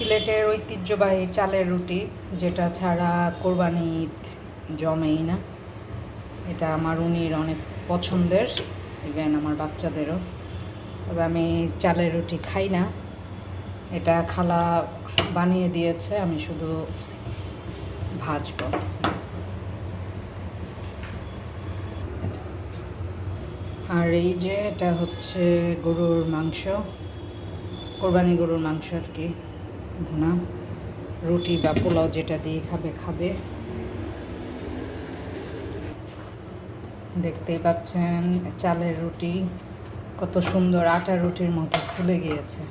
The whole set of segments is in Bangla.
সিলেটের ঐতিহ্যবাহী চালের রুটি, যেটা ছাড়া কোরবানি ঈদ জমেই না। এটা আমার উনির অনেক পছন্দের ইভেন আমার বাচ্চাদেরও। তবে আমি চালের রুটি খাই না। এটা খালা বানিয়ে দিয়েছে, আমি শুধু ভাজবো। আর এই যে এটা হচ্ছে গরুর মাংস, কোরবানি গরুর মাংস আর কি। ভুনা রুটি বা পোলাও যেটা দিয়ে খাবে খাবে। দেখতেই পাচ্ছেন, চালের রুটি কত সুন্দর আটা রুটির মতো ফুলে গিয়েছে।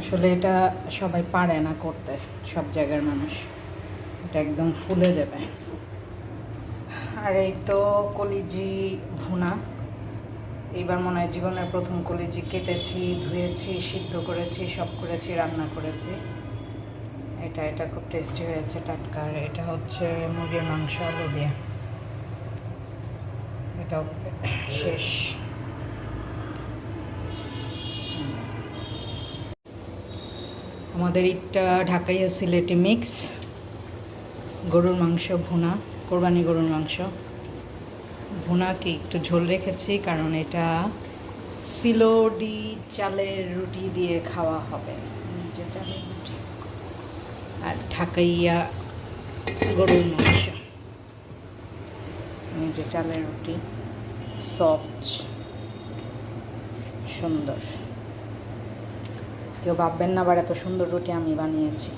আসলে এটা সবাই পারে না করতে, সব জায়গার মানুষ। এটা একদম ফুলে যাবে। আর এই তো কলিজি ভুনা। এইবার মনে হয় জীবনের প্রথম কলিজি কেটেছি, ধুয়েছি, সিদ্ধ করেছি, সব করেছি, রান্না করেছি। এটা এটা খুব টেস্টি হয়েছে, টাটকা। এটা হচ্ছে মুরগির মাংস, আলু দিয়ে। এটাও শেষ। আমাদের ইটটা ঢাকাইয়া সিলেটি মিক্স। গরুর মাংস ভুনা, কোরবানি গরুর মাংস। ভুনাকে একটু ঝোল রেখেছি, কারণ এটা সিলোডি চালের রুটি দিয়ে খাওয়া হবে। চালের রুটি। আর ঢাকাইয়া গরুর মাংস। চালের রুটি। সফট, সুন্দর। কেউ ভাববেন না আবার এত সুন্দর রুটি আমি বানিয়েছি।